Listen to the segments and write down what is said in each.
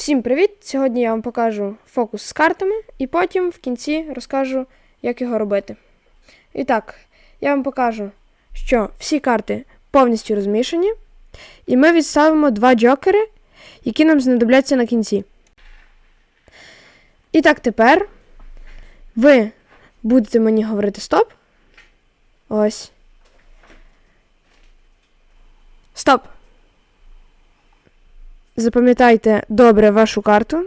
Всім привіт! Сьогодні я вам покажу фокус з картами і потім в кінці розкажу, як його робити. І так, я вам покажу, що всі карти повністю розмішані, і ми відставимо два джокери, які нам знадобляться на кінці. І так, тепер ви будете мені говорити стоп. Ось. Стоп. Запам'ятайте добре вашу карту.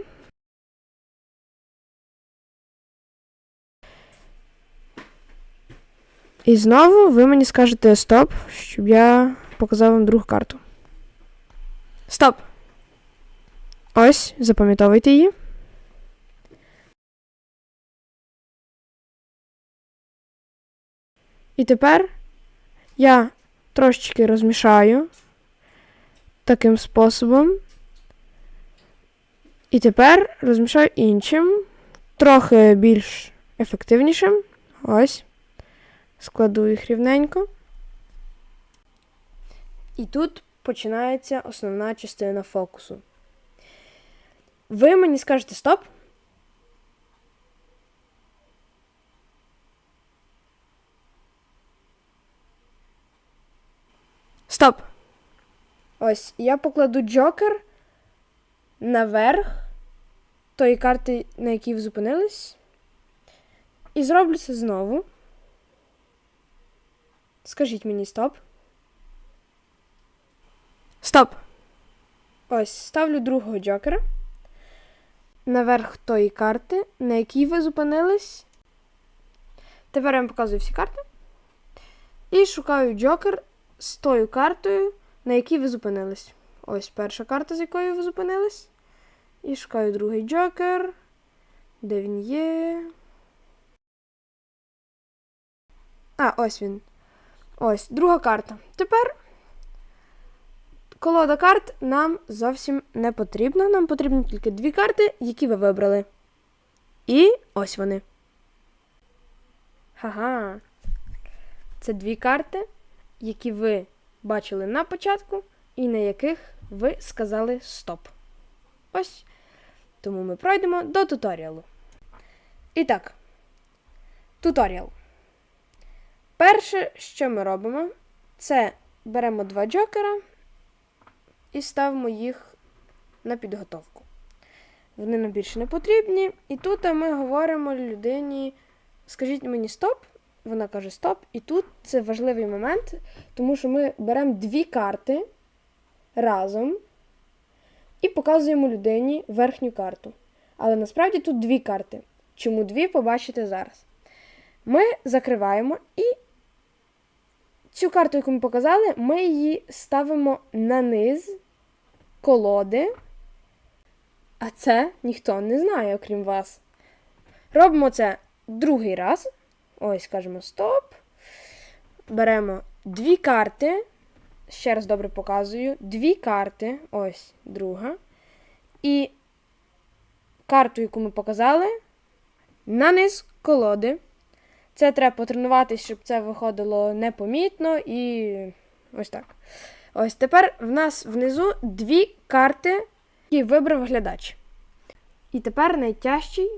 І знову ви мені скажете стоп, щоб я показав вам другу карту. Стоп. Ось, запам'ятовуйте її. І тепер я трошечки розмішаю таким способом. І тепер розмішаю іншим, трохи більш ефективнішим. Ось. Складу їх рівненько. І тут починається основна частина фокусу. Ви мені скажете стоп. Стоп. Ось, я покладу джокер наверх тої карти, на якій ви зупинились. І зроблю це знову. Скажіть мені стоп. Стоп. Ось, ставлю другого джокера. Наверх тої карти, на якій ви зупинились. Тепер я вам показую всі карти. І шукаю джокер з тою картою, на якій ви зупинились. Ось перша карта, з якою ви зупинились. І шукаю другий джокер. Де він є? А, ось він. Ось, друга карта. Тепер колода карт нам зовсім не потрібна. Нам потрібні тільки дві карти, які ви вибрали. І ось вони. Ха-га. Це дві карти, які ви бачили на початку, і на яких ви сказали стоп. Ось. Тому ми пройдемо до туторіалу. І так, туторіал. Перше, що ми робимо, це беремо два джокера і ставимо їх на підготовку. Вони нам більше не потрібні. І тут ми говоримо людині: скажіть мені стоп. Вона каже стоп. І тут це важливий момент, тому що ми беремо дві карти разом і показуємо людині верхню карту. Але насправді тут дві карти. Чому дві, побачите зараз. Ми закриваємо і цю карту, яку ми показали, ми її ставимо на низ колоди. А це ніхто не знає, окрім вас. Робимо це другий раз. Ось, кажемо стоп. Беремо дві карти. Ще раз добре показую. Дві карти. Ось друга. І карту, яку ми показали, на низ колоди. Це треба потренуватися, щоб це виходило непомітно і ось так. Ось тепер в нас внизу дві карти, які вибрав глядач. І тепер найтяжчий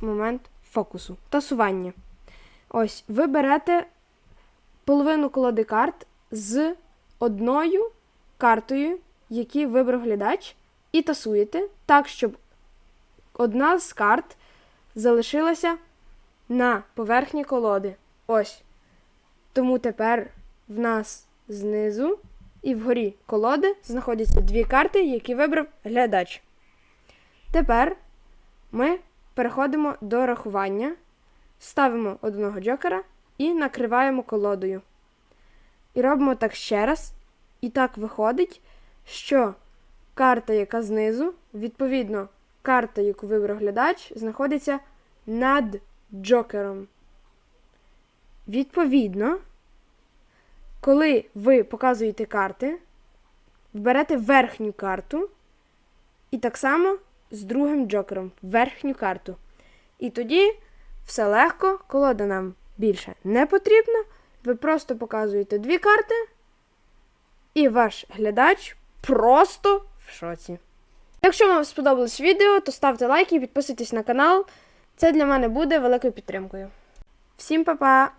момент фокусу тасування. Ось, ви берете половину колоди карт з одною картою, яку вибрав глядач, і тасуєте так, щоб одна з карт залишилася на поверхні колоди. Ось. Тому тепер в нас знизу і вгорі колоди знаходяться дві карти, які вибрав глядач. Тепер ми переходимо до рахування, ставимо одного джокера і накриваємо колодою. І робимо так ще раз. І так виходить, що карта, яка знизу, відповідно, карта, яку вибрав глядач, знаходиться над джокером. Відповідно, коли ви показуєте карти, вберете верхню карту, і так само з другим джокером верхню карту. І тоді все легко, колода нам більше не потрібна. Ви просто показуєте дві карти, і ваш глядач просто в шоці. Якщо вам сподобалось відео, то ставте лайки і підписуйтесь на канал. Це для мене буде великою підтримкою. Всім па-па!